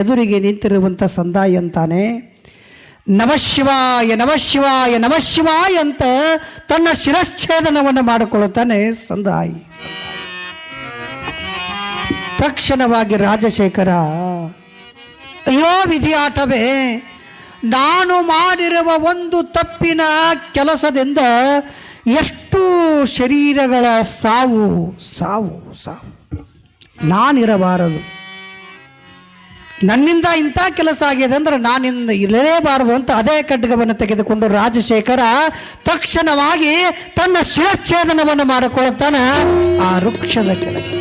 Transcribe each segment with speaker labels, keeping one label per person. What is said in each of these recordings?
Speaker 1: ಎದುರಿಗೆ ನಿಂತಿರುವಂಥ ಸಂದಾಯಿ ಅಂತಾನೆ ನಮಶಿವಾಯ ನಮಶಿವಾಯ ನಮಶಿವಾಯ ಅಂತ ತನ್ನ ಶಿರಚ್ಛೇದನವನ್ನು ಮಾಡಿಕೊಳ್ಳುತ್ತಾನೆ ಸಂದಾಯಿ ಸಂದಾಯಿ. ತಕ್ಷಣವಾಗಿ ರಾಜಶೇಖರ, ಅಯ್ಯೋ ವಿಧಿಯಾಟವೇ, ನಾನು ಮಾಡಿರುವ ಒಂದು ತಪ್ಪಿನ ಕೆಲಸದಿಂದ ಎಷ್ಟು ಶರೀರಗಳ ಸಾವು ಸಾವು ಸಾವು ನಾನಿರಬಾರದು ನನ್ನಿಂದ ಇಂಥ ಕೆಲಸ ಆಗಿದೆ ಅಂದ್ರೆ ನಾನಿಂದ ಇರಲೇಬಾರದು ಅಂತ ಅದೇ ಖಡ್ಗವನ್ನು ತೆಗೆದುಕೊಂಡು ರಾಜಶೇಖರ ತಕ್ಷಣವಾಗಿ ತನ್ನ ಶಿರಚ್ಛೇದನವನ್ನು ಮಾಡಿಕೊಳ್ಳುತ್ತಾನೆ. ಆ ವೃಕ್ಷದ ಕೆಳಗೆ.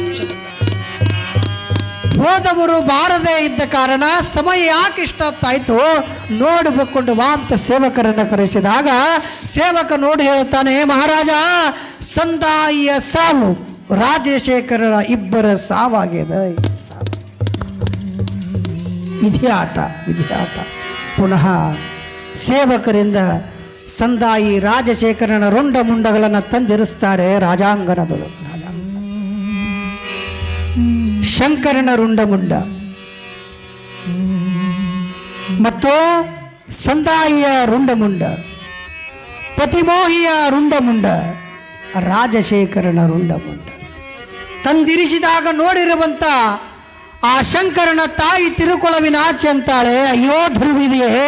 Speaker 1: ಹೋದವರು ಬಾರದೇ ಇದ್ದ ಕಾರಣ ಸಮಯ ಯಾಕೆ ಇಷ್ಟೊತ್ತಾಯ್ತು ನೋಡಬೇಕೊಂಡು ಬಾ ಅಂತ ಸೇವಕರನ್ನು ಕರೆಸಿದಾಗ ಸೇವಕ ನೋಡಿ ಹೇಳುತ್ತಾನೆ, ಮಹಾರಾಜ ಸಂದಾಯಿಯ ಸಾವು. ರಾಜಶೇಖರ ಇಬ್ಬರ ಸಾವಾಗಿದೆ ಸಾವು. ವಿಧಿಯಾಟ ಆಟ ಪುನಃ ಸೇವಕರಿಂದ ಸಂದಾಯಿ ರಾಜಶೇಖರನ ರುಂಡ ಮುಂಡಗಳನ್ನು ತಂದಿರಿಸ್ತಾರೆ ರಾಜಾಂಗಣದೊಳಗೆ ಶಂಕರನ ಶಂಕರನ ರುಂಡಮುಂಡ ಮತ್ತು ಸಂದಾಯಿಯ ರುಂಡಮುಂಡ ಪತಿಮೋಹಿಯ ರುಂಡಮುಂಡ ರಾಜಶೇಖರನ ರುಂಡಮುಂಡ ತಂದಿರಿಸಿದಾಗ ನೋಡಿರುವಂತ ಆ ಶಂಕರನ ತಾಯಿ ತಿರುಕುಳವಿನ ಆಚೆ ಅಂತಾಳೆ, ಅಯ್ಯೋ ಧ್ರುವಿದೆಯೇ,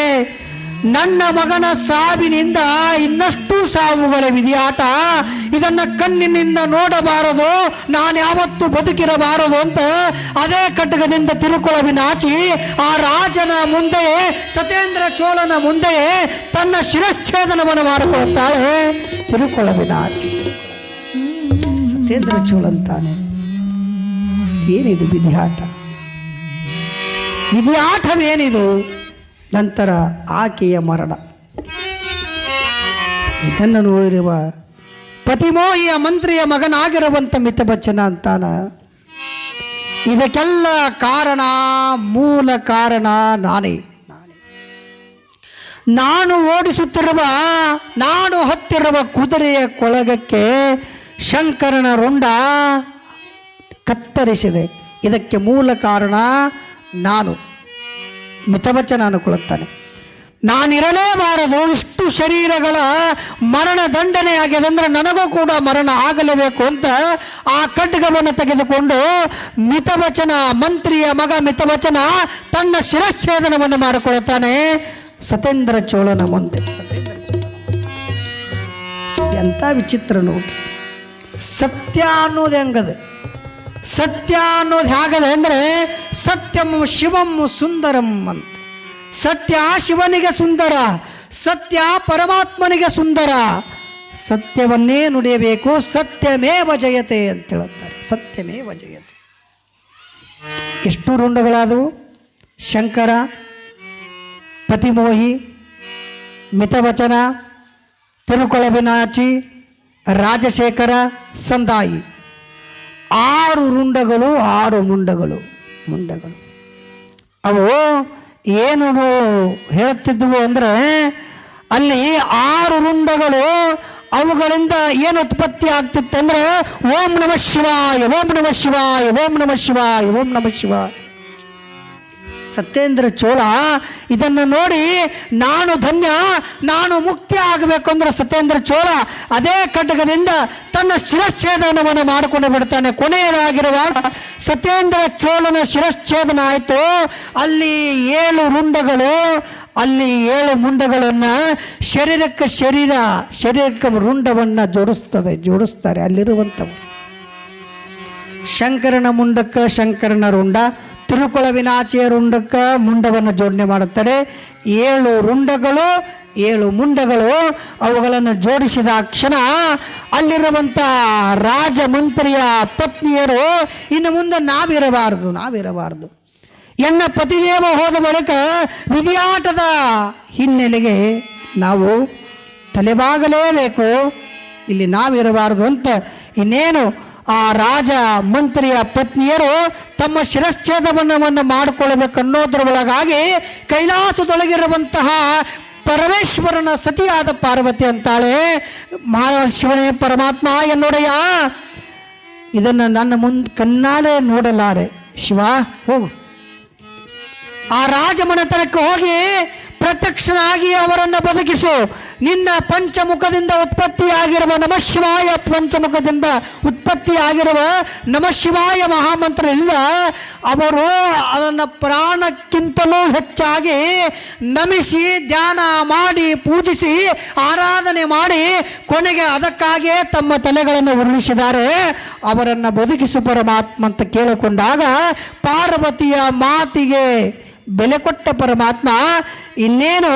Speaker 1: ನನ್ನ ಮಗನ ಸಾವಿನಿಂದ ಇನ್ನಷ್ಟು ಸಾವುಗಳ ಆಟ ಇದನ್ನ ಕಣ್ಣಿನಿಂದ ನೋಡಬಾರದು, ನಾನು ಯಾವತ್ತೂ ಬದುಕಿರಬಾರದು ಅಂತ ಅದೇ ಖಡ್ಗದಿಂದ ತಿರುಕೊಳವಿನಾಚಿ ಆ ರಾಜನ ಮುಂದೆಯೇ ಸತೇಂದ್ರ ಚೋಳನ ಮುಂದೆಯೇ ತನ್ನ ಶಿರಚ್ಛೇದನವನ್ನು ಮಾಡಿಕೊಳ್ಳುತ್ತಾಳೆ ತಿರುಕೊಳವಿನಾಚಿ ಸತೇಂದ್ರ ಚೋಳಂತಾನೆ. ಏನಿದು ಏನಿದು ವಿಧಿಯಾಟ ವಿಧಿಯಾಟವೇನಿದು ನಂತರ ಆಕೆಯ ಮರಣ. ಇದನ್ನು ನೋಡಿರುವ ಪತಿಮೋಹಿಯ ಮಂತ್ರಿಯ ಮಗನಾಗಿರುವಂಥ ಮಿತಬಚ್ಚನ ಅಂತಾನ. ಇದಕ್ಕೆಲ್ಲ ಕಾರಣ, ಮೂಲ ಕಾರಣ ನಾನೇ. ನಾನು ಓಡಿಸುತ್ತಿರುವ, ನಾನು ಹತ್ತಿರುವ ಕುದುರೆಯ ಕೊಳಗಕ್ಕೆ ಶಂಕರನ ರುಂಡ ಕತ್ತರಿಸಿದೆ. ಇದಕ್ಕೆ ಮೂಲ ಕಾರಣ ನಾನು ಮಿತವಚನ ಅನುಕೊಳ್ಳುತ್ತಾನೆ ನಾನಿರಲೇಬಾರದು, ಇಷ್ಟು ಶರೀರಗಳ ಮರಣ ದಂಡನೆ ಆಗಿದೆ ಅಂದ್ರೆ ನನಗೂ ಕೂಡ ಮರಣ ಆಗಲೇಬೇಕು ಅಂತ ಆ ಖಡ್ಗವನ್ನು ತೆಗೆದುಕೊಂಡು ಮಿತವಚನ, ಮಂತ್ರಿಯ ಮಗ ಮಿತವಚನ ತನ್ನ ಶಿರಚ್ಛೇದನವನ್ನು ಮಾಡಿಕೊಳ್ಳುತ್ತಾನೆ. ಸತೇಂದ್ರ ಚೋಳನ ಮುಂದೆ ಸತೇಂದ್ರ ಎಂಥ ವಿಚಿತ್ರ ನೋಡ್ರಿ ಸತ್ಯ ಅನ್ನೋದು ಹೆಂಗದೆ. ಸತ್ಯ ಅನ್ನೋದು ಹೇಗದೆ ಅಂದರೆ ಸತ್ಯಂ ಶಿವಂ ಸುಂದರಂ ಅಂತ. ಸತ್ಯ ಶಿವನಿಗೆ ಸುಂದರ, ಸತ್ಯ ಪರಮಾತ್ಮನಿಗೆ ಸುಂದರ. ಸತ್ಯವನ್ನೇ ನುಡಿಯಬೇಕು, ಸತ್ಯಮೇವ ಜಯತೆ ಅಂತ ಹೇಳುತ್ತಾರೆ. ಸತ್ಯಮೇವ ಜಯತೆ. ಎಷ್ಟು ರುಂಡಗಳಾದವು. ಶಂಕರ ಪತಿಮೋಹಿ ಮಿತವಚನ, ತಿರುಕೊಳಬಿನಾಚಿ, ರಾಜಶೇಖರ, ಸಂದಾಯಿ. ಆರು ರುಂಡಗಳು, ಆರು ಮುಂಡಗಳು ಮುಂಡಗಳು. ಅವು ಏನು ಹೇಳುತ್ತಿದ್ದವು ಅಂದರೆ ಅಲ್ಲಿ ಆರು ರುಂಡಗಳು, ಅವುಗಳಿಂದ ಏನು ಉತ್ಪತ್ತಿ ಆಗ್ತಿತ್ತಂದ್ರೆ ಓಂ ನಮ ಶಿವಾಯ, ಓಂ ನಮ ಶಿವಾಯ, ಓಂ ನಮ ಶಿವಾಯ, ಓಂ ನಮ ಶಿವಾಯ. ಸತ್ಯೇಂದ್ರ ಚೋಳ, ಇದನ್ನು ನೋಡಿ ನಾನು ಧನ್ಯ, ನಾನು ಮುಕ್ತಿ ಆಗಬೇಕು ಅಂದ್ರೆ ಸತ್ಯೇಂದ್ರ ಚೋಳ ಅದೇ ಕಟಕದಿಂದ ತನ್ನ ಶಿರಚ್ಛೇದನವನ್ನು ಮಾಡಿಕೊಂಡು ಬಿಡ್ತಾನೆ. ಕೊನೆಯದಾಗಿರುವಾಗ ಸತ್ಯೇಂದ್ರ ಚೋಳನ ಶಿರಚ್ಛೇದನ ಆಯಿತು. ಅಲ್ಲಿ ಏಳು ರುಂಡಗಳು, ಅಲ್ಲಿ ಏಳು ಮುಂಡಗಳನ್ನು ಶರೀರಕ್ಕೆ ಶರೀರ, ಶರೀರಕ್ಕೆ ರುಂಡವನ್ನು ಜೋಡಿಸ್ತದೆ, ಜೋಡಿಸ್ತಾರೆ. ಅಲ್ಲಿರುವಂಥವು. ಶಂಕರನ ಮುಂಡಕ್ಕೆ ಶಂಕರನ ರುಂಡ ತಿರುಕೊಳವಿನಾಚೆಯ ರುಂಡಕ್ಕೆ ಮುಂಡವನ್ನು ಜೋಡಣೆ ಮಾಡುತ್ತಾರೆ ಏಳು ರುಂಡಗಳು, ಏಳು ಮುಂಡಗಳು, ಅವುಗಳನ್ನು ಜೋಡಿಸಿದ ಕ್ಷಣ ಅಲ್ಲಿರುವಂಥ ರಾಜಮಂತ್ರಿಯ ಪತ್ನಿಯರು ಇನ್ನು ಮುಂದೆ ನಾವಿರಬಾರದು ನಾವಿರಬಾರದು. ಎನ್ನ ಪತಿದೇವ ಹೋದ ಬಳಿಕ ವಿಧಿಯಾಟದ ಹಿನ್ನೆಲೆಗೆ ನಾವು ತಲೆಬಾಗಲೇಬೇಕು. ಇಲ್ಲಿ ನಾವಿರಬಾರದು ಅಂತ ಇನ್ನೇನು ಆ ರಾಜ ಮಂತ್ರಿಯ ಪತ್ನಿಯರು ತಮ್ಮ ಶಿರಚ್ಛೇದವನ್ನು ಮಾಡಿಕೊಳ್ಳಬೇಕು ಅನ್ನೋದ್ರ ಒಳಗಾಗಿ ಕೈಲಾಸದೊಳಗಿರುವಂತಹ ಪರಮೇಶ್ವರನ ಸತಿಯಾದ ಪಾರ್ವತಿ ಅಂತಾಳೆ. ಮಹಾಶಿವನೇ ಪರಮಾತ್ಮ ಎನ್ನೋಡೆಯ. ಇದನ್ನು ನನ್ನ ಮುಂದೆ ಕಣ್ಣಾಲೆ ನೋಡಲಾರೆ. ಶಿವ, ಹೋಗು. ಆ ರಾಜಮನೆತನಕ್ಕೆ ಹೋಗಿ ಪ್ರತ್ಯಕ್ಷನಾಗಿ ಅವರನ್ನು ಬದುಕಿಸು. ನಿನ್ನ ಪಂಚಮುಖದಿಂದ ಉತ್ಪತ್ತಿಯಾಗಿರುವ ನಮಶಿವಾಯ ಪಂಚಮುಖದಿಂದ ಉತ್ಪತ್ತಿಯಾಗಿರುವ ನಮಶಿವಾಯ ಮಹಾಮಂತ್ರದಿಂದ ಅವರು ಅದನ್ನು ಪ್ರಾಣಕ್ಕಿಂತಲೂ ಹೆಚ್ಚಾಗಿ ನಮಿಸಿ ಧ್ಯಾನ ಮಾಡಿ, ಪೂಜಿಸಿ, ಆರಾಧನೆ ಮಾಡಿ ಕೊನೆಗೆ ಅದಕ್ಕಾಗಿಯೇ ತಮ್ಮ ತಲೆಗಳನ್ನು ಉರುಳಿಸಿದ್ದಾರೆ. ಅವರನ್ನು ಬದುಕಿಸು ಪರಮಾತ್ಮ ಅಂತ ಕೇಳಿಕೊಂಡಾಗ ಪಾರ್ವತಿಯ ಮಾತಿಗೆ ಬೆಲೆ ಕೊಟ್ಟ ಪರಮಾತ್ಮ ಇನ್ನೇನು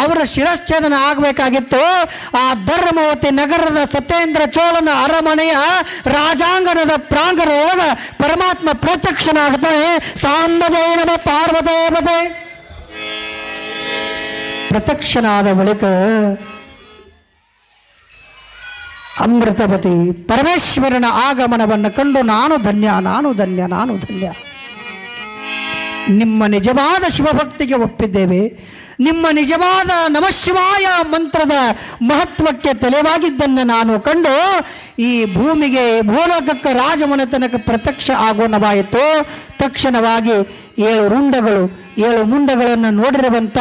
Speaker 1: ಅವರ ಶಿರಶ್ಛೇದನ ಆಗಬೇಕಾಗಿತ್ತು. ಆ ಧರ್ಮವತಿ ನಗರದ ಸತ್ಯೇಂದ್ರ ಚೋಳನ ಅರಮನೆಯ ರಾಜಾಂಗಣದ ಪ್ರಾಂಗಣದೊಳಗ ಪರಮಾತ್ಮ ಪ್ರತ್ಯಕ್ಷನಾಗ್ತಾನೆ. ಸಾಂಬಜಯ ನಮ ಬದೇ ಪ್ರತ್ಯಕ್ಷನಾದ ಬಳಿಕ ಅಮೃತಪತಿ ಪರಮೇಶ್ವರನ ಆಗಮನವನ್ನು ಕಂಡು, ನಾನು ಧನ್ಯ ನಾನು ಧನ್ಯ ನಾನು ಧನ್ಯ. ನಿಮ್ಮ ನಿಜವಾದ ಶಿವಭಕ್ತಿಗೆ ಒಪ್ಪಿದ್ದೇವೆ. ನಿಮ್ಮ ನಿಜವಾದ ನಮಶಿವಾಯ ಮಂತ್ರದ ಮಹತ್ವಕ್ಕೆ ತಲೆವಾಗಿದ್ದನ್ನು ನಾನು ಕಂಡು ಈ ಭೂಮಿಗೆ ಭೂಲೋಕಕ್ಕೆ ರಾಜಮನೆತನಕ್ಕೆ ಪ್ರತ್ಯಕ್ಷ ಆಗೋಣವಾಯಿತು. ತಕ್ಷಣವಾಗಿ ಏಳು ರುಂಡಗಳು, ಏಳು ಮುಂಡಗಳನ್ನು ನೋಡಿರುವಂಥ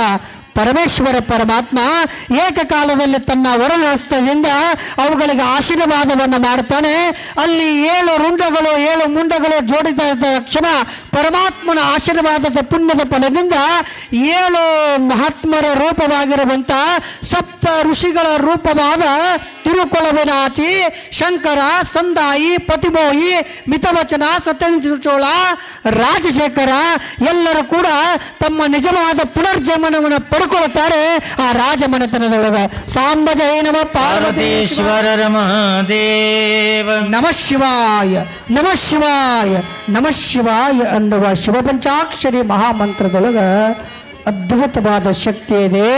Speaker 1: ಪರಮೇಶ್ವರ ಪರಮಾತ್ಮ ಏಕಕಾಲದಲ್ಲಿ ತನ್ನ ವರದ ಹಸ್ತದಿಂದ ಅವುಗಳಿಗೆ ಆಶೀರ್ವಾದವನ್ನು ಮಾಡ್ತಾನೆ. ಅಲ್ಲಿ ಏಳು ರುಂಡಗಳು, ಏಳು ಮುಂಡಗಳು ಜೋಡಿತ ತಕ್ಷಣ ಪರಮಾತ್ಮನ ಆಶೀರ್ವಾದದ ಪುಣ್ಯದ ಫಲದಿಂದ ಏಳು ಮಹಾತ್ಮರ ರೂಪವಾಗಿರುವಂಥ ಸಪ್ತ ಋಷಿಗಳ ರೂಪವಾದ ತಿರುಕೊಳವಿನಾಚಿ ಶಂಕರ, ಸಂದಾಯಿ ಪತಿಮೋಹಿ ಮಿತವಚನ ಸತ್ಯಚೋಳ ರಾಜಶೇಖರ ಎಲ್ಲರೂ ಕೂಡ ತಮ್ಮ ನಿಜವಾದ ಪುನರ್ಜನ್ಮನವನ್ನು ಪಡ್ಕೊಳ್ತಾರೆ ಆ ರಾಜಮನೆತನದೊಳಗ. ಸಾಂಬಜಯ ನಮ ಪಾರ್ವತೇಶ್ವರ
Speaker 2: ಮಹಾದೇವ.
Speaker 1: ನಮ ಶಿವಾಯ ನಮ ಶಿವಾಯ ನಮ ಶಿವಾಯ ಅನ್ನುವ ಶಿವಪಂಚಾಕ್ಷರಿ ಮಹಾಮಂತ್ರದೊಳಗ ಅದ್ಭುತವಾದ ಶಕ್ತಿ ಇದೆ.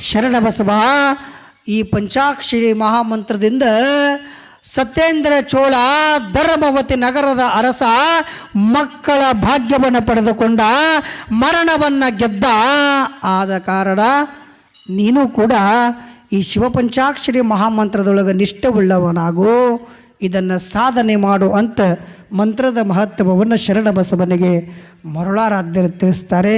Speaker 1: ಶರಣ ಬಸವ, ಈ ಪಂಚಾಕ್ಷರಿ ಮಹಾಮಂತ್ರದಿಂದ ಸತ್ಯೇಂದ್ರ ಚೋಳ, ಧರ್ಮವತಿ ನಗರದ ಅರಸ, ಮಕ್ಕಳ ಭಾಗ್ಯವನ್ನು ಪಡೆದುಕೊಂಡ, ಮರಣವನ್ನು ಗೆದ್ದ. ಆದ ಕಾರಣ ನೀನು ಕೂಡ ಈ ಶಿವಪಂಚಾಕ್ಷರಿ ಮಹಾಮಂತ್ರದೊಳಗೆ ನಿಷ್ಠವುಳ್ಳವನಾಗು ಇದನ್ನು ಸಾಧನೆ ಮಾಡು ಅಂತ ಮಂತ್ರದ ಮಹತ್ವವನ್ನು ಶರಣ ಬಸವನಿಗೆ ಮರುಳಾರಾಧ್ಯರು ತಿಳಿಸ್ತಾರೆ.